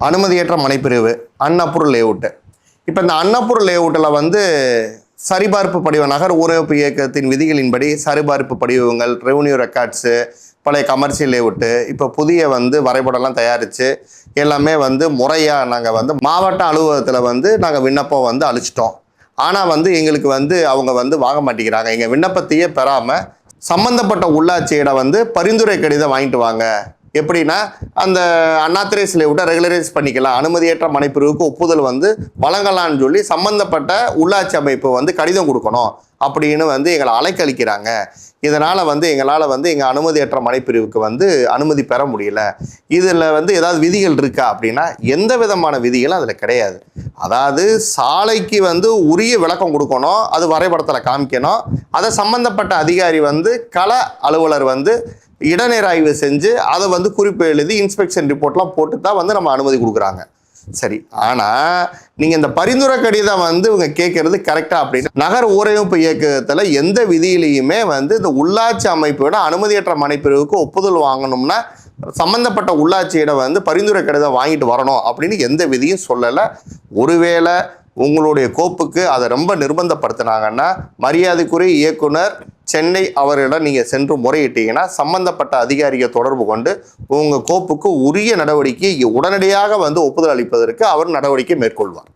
அனுமதியற்ற மனைப்பிரிவு அன்னப்பூர் layout இப்போ இந்த அன்னப்பூர் லேஅவுட்டில் வந்து சரிபார்ப்பு படிவ நகர் ஊரமைப்பு இயக்கத்தின் விதிகளின்படி சரிபார்ப்பு படிவங்கள் ரெவன்யூ ரெக்கார்ட்ஸு பழைய கமர்ஷியல் லேவுட்டு இப்போ புதிய வந்து வரைபடம்லாம் தயாரித்து எல்லாமே வந்து முறையாக நாங்கள் வந்து மாவட்ட அலுவலகத்தில் வந்து நாங்கள் விண்ணப்பம் வந்து அழிச்சிட்டோம் ஆனால் வந்து எங்களுக்கு வந்து அவங்க வந்து வாங்க மாட்டேங்கிறாங்க. எங்கள் விண்ணப்பத்தையே பெறாமல் சம்மந்தப்பட்ட உள்ளாட்சியிடம் வந்து பரிந்துரை கடிதம் வாங்கிட்டு வாங்க. எப்படின்னா அந்த அண்ணாத்திரேஸ் விட ரெகுலரைஸ் பண்ணிக்கலாம். அனுமதியற்ற மனைப்பிரிவுக்கு ஒப்புதல் வந்து வழங்கலாம்னு சொல்லி சம்பந்தப்பட்ட உள்ளாட்சி அமைப்பு வந்து கடிதம் கொடுக்கணும் அப்படின்னு வந்து எங்களை அலைக்கழிக்கிறாங்க இதனால் வந்து எங்களால் வந்து எங்கள் அனுமதியற்ற மனைப்பிரிவுக்கு வந்து அனுமதி பெற முடியல. இதில் வந்து ஏதாவது விதிகள் இருக்கா அப்படின்னா எந்த விதமான விதிகளும் அதில் கிடையாது. அதாவது சாலைக்கு வந்து உரிய விளக்கம் கொடுக்கணும் அது வரைபடத்தில் காமிக்கணும். அதை சம்பந்தப்பட்ட அதிகாரி வந்து கள அலுவலர் வந்து இடநேர ஆய்வு செஞ்சு அதை வந்து குறிப்பு எழுதி இன்ஸ்பெக்ஷன் ரிப்போர்ட்லாம் போட்டு தான் வந்து நம்ம அனுமதி கொடுக்குறாங்க. சரி ஆனால் நீங்கள் இந்த பரிந்துரை கடிதம் வந்து இவங்க கேட்கறது கரெக்டாக அப்படின்னு நகர் ஊரமைப்பு இயக்கத்தில் எந்த விதியிலையுமே வந்து இந்த உள்ளாட்சி அமைப்போட அனுமதியற்ற மனைப்பிரிவுக்கு ஒப்புதல் வாங்கணும்னா சம்பந்தப்பட்ட உள்ளாட்சியிடம் வந்து பரிந்துரை கடிதம் வாங்கிட்டு வரணும் அப்படின்னு எந்த விதியும் சொல்லலை. ஒருவேளை உங்களுடைய கோப்புக்கு அதை ரொம்ப நிர்பந்தப்படுத்தினாங்கன்னா மரியாதைக்குரிய இயக்குனர் சென்னை அவரிடம் நீங்கள் சென்று முறையிட்டீங்கன்னா சம்பந்தப்பட்ட அதிகாரியை தொடர்பு கொண்டு உங்கள் கோப்புக்கு உரிய நடவடிக்கை உடனடியாக வந்து ஒப்புதல் அளிப்பதற்கு அவர் நடவடிக்கை மேற்கொள்வார்.